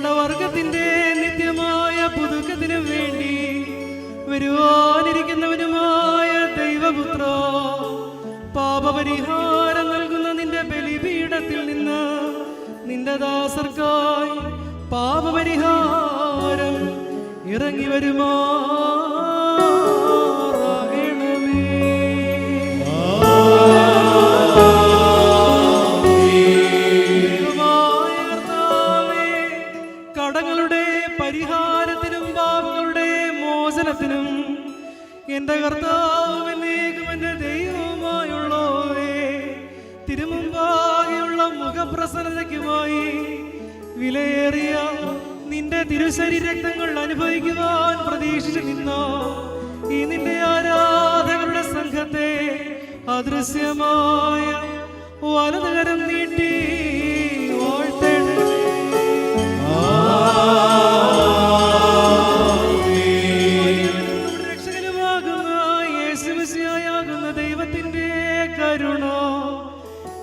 നിങ്ങളുടെ വർഗത്തിന്റെ നിത്യമായ പുതുക്കത്തിനു വേണ്ടി വരുവാനിരിക്കുന്നവനുമായ ദൈവപുത്ര പാപപരിഹാരം നൽകുന്ന നിന്റെ ബലിപീഠത്തിൽ നിന്ന് നിന്റെ ദാസർക്കായി പാപപരിഹാരം ഇറങ്ങി വരുമോ. മോചനത്തിനും എന്റെ കർത്താവും ദൈവമായുള്ളവേ തിരുമുമ്പാകെയുള്ള മുഖപ്രസന്നതയ്ക്കുമായി വിലയേറിയ നിന്റെ തിരുശരീരക്തങ്ങൾ അനുഭവിക്കുവാൻ പ്രതീക്ഷിച്ചു നിന്ന. ഈ നിന്റെ ആരാധകരുടെ സംഘത്തെ അദൃശ്യമായ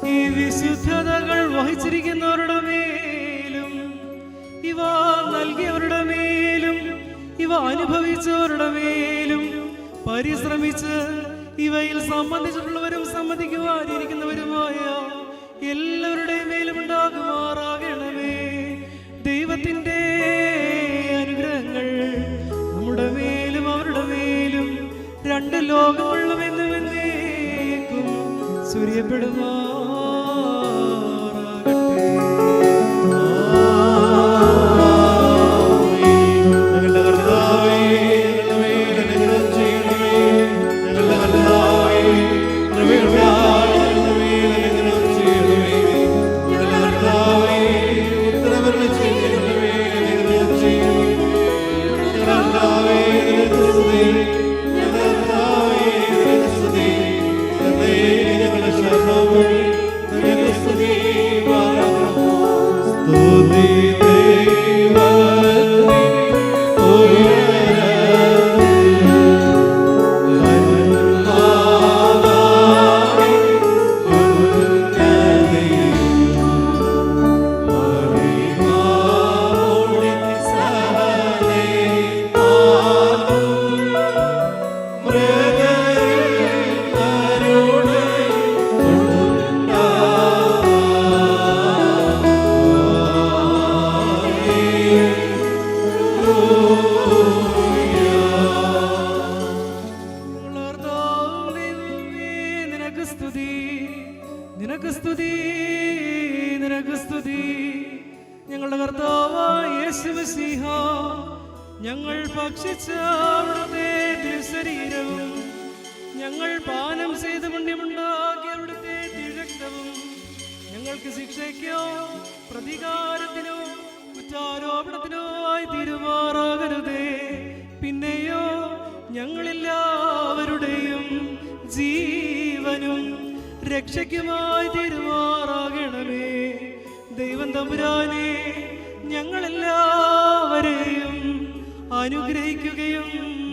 ഈ വിശുദ്ധതകൾ വഹിച്ചിരിക്കുന്നവരുടെ മേലും ഇവ നൽകിയവരുടെ മേലും ഇവ അനുഭവിച്ചവരുടെ മേലും പരിശ്രമിച്ച് ഇവയിൽ സംബന്ധിച്ചിട്ടുള്ളവരും സംബന്ധിക്കുവാനിരിക്കുന്നവരുമായ എല്ലാവരുടെയും മേലും ഉണ്ടാകുമാറാകണമേ. ദൈവത്തിന്റെ അനുഗ്രഹങ്ങൾ നമ്മുടെ മേലും അവരുടെ മേലും രണ്ട് ലോകമുള്ളും എന്നും നിനക്ക് സ്തുതി നിനക്ക് സ്തുതി. ഞങ്ങളുടെ യേശുമിശിഹ ഞങ്ങൾ ഭക്ഷിച്ച തിരുശരീരവും ഞങ്ങൾ പാനം ചെയ്ത് പുണ്യമുണ്ടാക്കിയ അവിടുത്തെ തിരക്തവും ഞങ്ങൾക്ക് ശിക്ഷയ്ക്കോ പ്രതികാരത്തിനോ കുറ്റാരോപണത്തിനോ ആയി തീരുമാറാകരുതേ. പിന്നെയോ ഞങ്ങളെല്ലാവരുടെയും ജീവനും രക്ഷയ്ക്കുമായി തീരുമാറാകണമേ. ദൈവം തമ്പുരാനെ ഞങ്ങളെല്ലാവരെയും അനുഗ്രഹിക്കുകയും